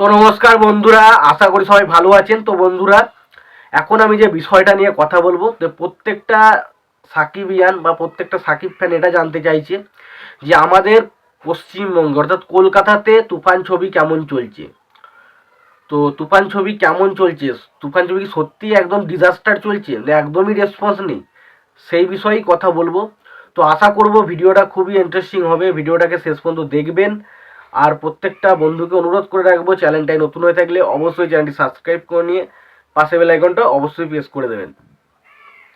তো নমস্কার বন্ধুরা, আশা করি সবাই ভালো আছেন। তো বন্ধুরা, এখন আমি যে বিষয়টা নিয়ে কথা বলব তো প্রত্যেকটা সাকিবিয়ান বা প্রত্যেকটা সাকিব ফ্যান এটা জানতে চাইছে যে আমাদের পশ্চিমবঙ্গ, অর্থাৎ কলকাতাতে তুফান ছবি কেমন চলছে? তো তুফান ছবি কেমন চলছে? তুফান ছবি কি সত্যি একদম ডিজাস্টার চলছে? একদমই রেসপন্স নেই? সেই বিষয়েই কথা বলব। তো আশা করব ভিডিওটা খুবই ইন্টারেস্টিং হবে। ভিডিওটাকে শেষ পর্যন্ত দেখবেন। আর প্রত্যেকটা বন্ধুকে অনুরোধ করে রাখব চ্যানেলটাই নতুন হয়ে থাকলে অবশ্যই চ্যানেলটি সাবস্ক্রাইব করে নিয়ে পাশে বেল আইকনটা অবশ্যই প্রেস করে দেবেন।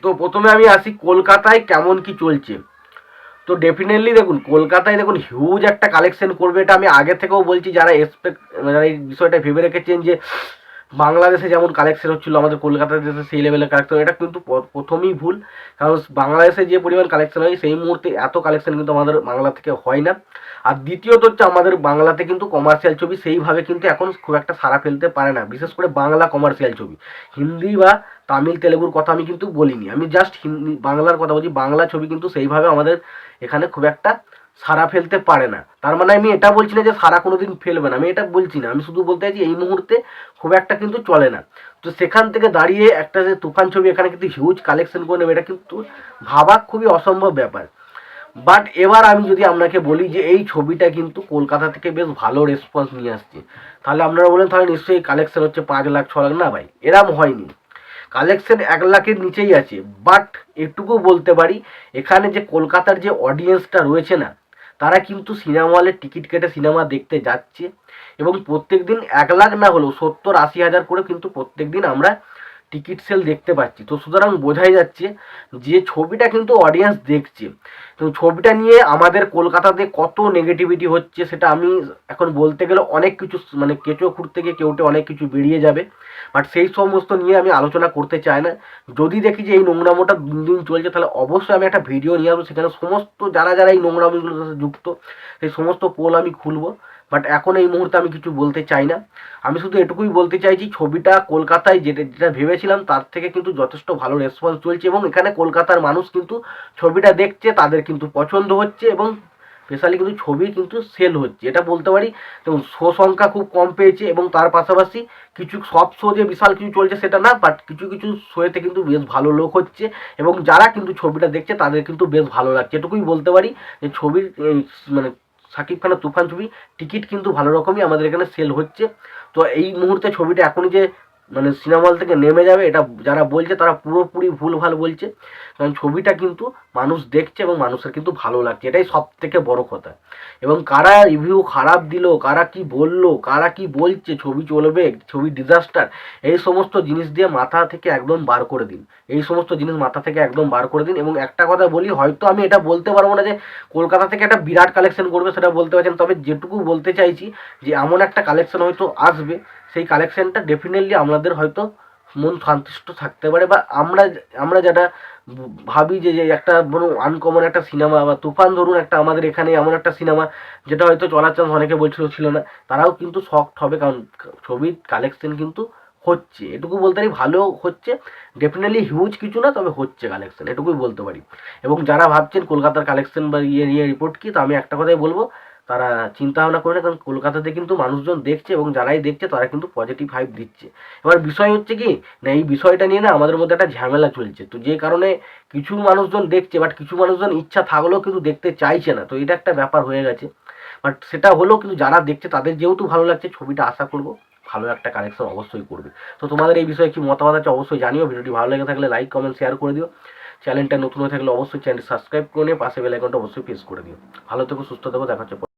তো প্রথমে আমি আসি কলকাতায় কেমন কি চলছে। তো ডেফিনেটলি দেখুন, কলকাতায় দেখুন হিউজ একটা কালেকশন করবে এটা আমি আগে থেকেও বলছি, যারা এক্সপেক্ট যারা এই বিষয়টা ভেবে রেখেছেন যে বাংলাদেশে যেমন কালেকশন হচ্ছিল, আমাদের কলকাতা দেশে সেই লেভেলের কালেকশন এটা কিন্তু প্রথমেই ভুল। কারণ বাংলাদেশে যে পরিমাণ কালেকশন হয়, সেই মুহূর্তে এত কালেকশন কিন্তু আমাদের বাংলা থেকে হয় না। আর দ্বিতীয়ত হচ্ছে আমাদের বাংলাতে কিন্তু কমার্শিয়াল ছবি সেইভাবে কিন্তু এখন খুব একটা সারা ফেলতে পারে না। বিশেষ করে বাংলা কমার্শিয়াল ছবি। হিন্দি বা তামিল, তেলেগুর কথা আমি কিন্তু বলিনি। আমি জাস্ট হিন্দি, বাংলার কথা বলছি। বাংলা ছবি কিন্তু সেইভাবে আমাদের এখানে খুব একটা সারা ফেলতে পারে না। তার মানে আমি এটা বলছি না যে সারা কোনো দিন ফেলবে না। আমি এটা বলছি না। আমি শুধু বলতে চাইছি এই মুহূর্তে খুব একটা কিন্তু চলে না। তো সেখান থেকে দাঁড়িয়ে একটা যে তুফান ছবি, এখানে কিন্তু হিউজ কালেকশন করে নেবে। এটা কিন্তু ভাবা খুবই অসম্ভব ব্যাপার। বাট এবার আমি যদি আপনাকে বলি যে এই ছবিটা কিন্তু কলকাতা থেকে বেশ ভালো রেসপন্স নিয়ে আসছে। তাহলে আপনারা বলেন, তাহলে নিশ্চয়ই কালেকশন হচ্ছে পাঁচ লাখ, ছ লাখ, না ভাই? এরম হয়নি। কালেকশন এক লাখের নিচেই আছে। বাট এটুকু বলতে পারি, এখানে যে কলকাতার যে অডিয়েন্সটা রয়েছে না তারা কিন্তু সিনেমা হলে টিকিট কেটে সিনেমা দেখতে যাচ্ছে। এবং প্রত্যেক দিন এক লাখ না হলেও সত্তর আশি হাজার করে কিন্তু প্রত্যেক দিন আমরা টিকিট সেল দেখতে পাচ্ছি। তো সুতরাং বোঝাই যাচ্ছে যে ছবিটা কিন্তু অডিয়েন্স দেখছে। তো ছবিটা নিয়ে আমাদের কলকাতাতে কত নেগেটিভিটি হচ্ছে সেটা আমি এখন বলতে গেলে অনেক কিছু মানে কেঁচো খুঁড়তে গিয়ে কেউটে অনেক কিছু বেরিয়ে যাবে। বাট সেই সমস্ত নিয়ে আমি আলোচনা করতে চাই না। যদি দেখি যে এই নোংরামোটা দিন দিন চলছে, তাহলে অবশ্যই আমি একটা ভিডিও নিয়ে আসব। সেখানে সমস্ত যারা যারা এই নোংরামিগুলোর সাথে যুক্ত, সেই সমস্ত পোল আমি খুলবো। বাট এখন এই মুহূর্তে আমি কিছু বলতে চাই না। আমি শুধু এটুকুই বলতে চাইছি ছবিটা কলকাতায় যেটা যেটা ভেবেছিলাম, তার থেকে কিন্তু যথেষ্ট ভালো রেসপন্স চলছে এবং এখানে কলকাতার মানুষ কিন্তু ছবিটা দেখছে, তাদের কিন্তু পছন্দ হচ্ছে এবং স্পেশালি কিন্তু ছবি কিন্তু সেল হচ্ছে। এটা বলতে পারি এবং শো সংখ্যা খুব কম পেয়েছে এবং তার পাশাপাশি কিছু সব শো যে বিশাল কিছু চলছে সেটা না বাট কিছু কিছু শোয়েতে কিন্তু বেশ ভালো লোক হচ্ছে এবং যারা কিন্তু ছবিটা দেখছে, তাদের কিন্তু বেশ ভালো লাগছে। এটুকুই বলতে পারি যে, ছবির মানে সাকিব খানের তুফান ছবি, টিকিট কিন্তু ভালো রকমই আমাদের এখানে সেল হচ্ছে। তো এই মুহূর্তে ছবিটা এখনই যে মানে সিনেমা হল থেকে নেমে যাবে, এটা যারা বলছে তারা পুরোপুরি ভুল ভালো বলছে। কারণ ছবিটা কিন্তু মানুষ দেখছে এবং মানুষের কিন্তু ভালো লাগছে, এটাই সব থেকে বড় কথা। এবং কারা রিভিউ খারাপ দিল, কারা কি বলল, কারা কি বলছে, ছবি চলবে, ছবি ডিজাস্টার এই সমস্ত জিনিস দিয়ে মাথা থেকে একদম বার করে দিন। এই সমস্ত জিনিস মাথা থেকে একদম বার করে দিন। এবং একটা কথা বলি, হয়তো আমি এটা বলতে পারব না যে কলকাতা থেকে একটা বিরাট কালেকশন করবে সেটা বলতে পারছেন, তবে যেটুকু বলতে চাইছি যে এমন একটা কালেকশন হয়তো আসবে। সেই কালেকশনটা ডেফিনেটলি আমাদের হয়তো মন সন্তুষ্ট থাকতে পারে বা আমরা আমরা যেটা ভাবি যে একটা ধরুন আনকমন একটা সিনেমা বা তুফান ধরুন একটা আমাদের এখানে এমন একটা সিনেমা যেটা হয়তো চলার চান্স অনেকে বলছিল ছিল না, তারাও কিন্তু শক্ট হবে কারণ ছবির কালেকশন কিন্তু হচ্ছে। এটুকু বলতে পারি ভালো হচ্ছে ডেফিনেটলি হিউজ কিছু না, তবে হচ্ছে কালেকশন এটুকুই বলতে পারি। এবং যারা ভাবছেন কলকাতার কালেকশন বা ইয়ে নিয়ে রিপোর্ট কি, তো আমি একটা কথাই বলব তারা চিন্তা ভাবনা করে না, কারণ কলকাতাতে কিন্তু মানুষজন দেখছে এবং যারাই দেখছে তারা কিন্তু পজিটিভ হাইপ দিচ্ছে। এবার বিষয় হচ্ছে কি, না, এই বিষয়টা নিয়ে না আমাদের মধ্যে একটা ঝামেলা চলছে। তো যে কারণে কিছু মানুষজন দেখছে বাট কিছু মানুষজন ইচ্ছা থাকলেও কিন্তু দেখতে চাইছে না। তো এটা একটা ব্যাপার হয়ে গেছে। বাট সেটা হলেও কিন্তু যারা দেখছে, তাদের যেহেতু ভালো লাগছে, ছবিটা আশা করব ভালো একটা কালেকশন অবশ্যই করবে। তো তোমাদের এই বিষয়ে কি মতামত আছে অবশ্যই জানিও। ভিডিওটি ভালো লেগে থাকলে লাইক কমেন্ট শেয়ার করে দিও। চ্যানেলটা নতুন হয়ে থাকলে অবশ্যই চ্যানেলটি সাবস্ক্রাইব করে নিয়ে পাশে বেল আইকনটা অবশ্যই প্রেস করে দিও। ভালো থেকো, সুস্থ থেকো, দেখা হচ্ছে।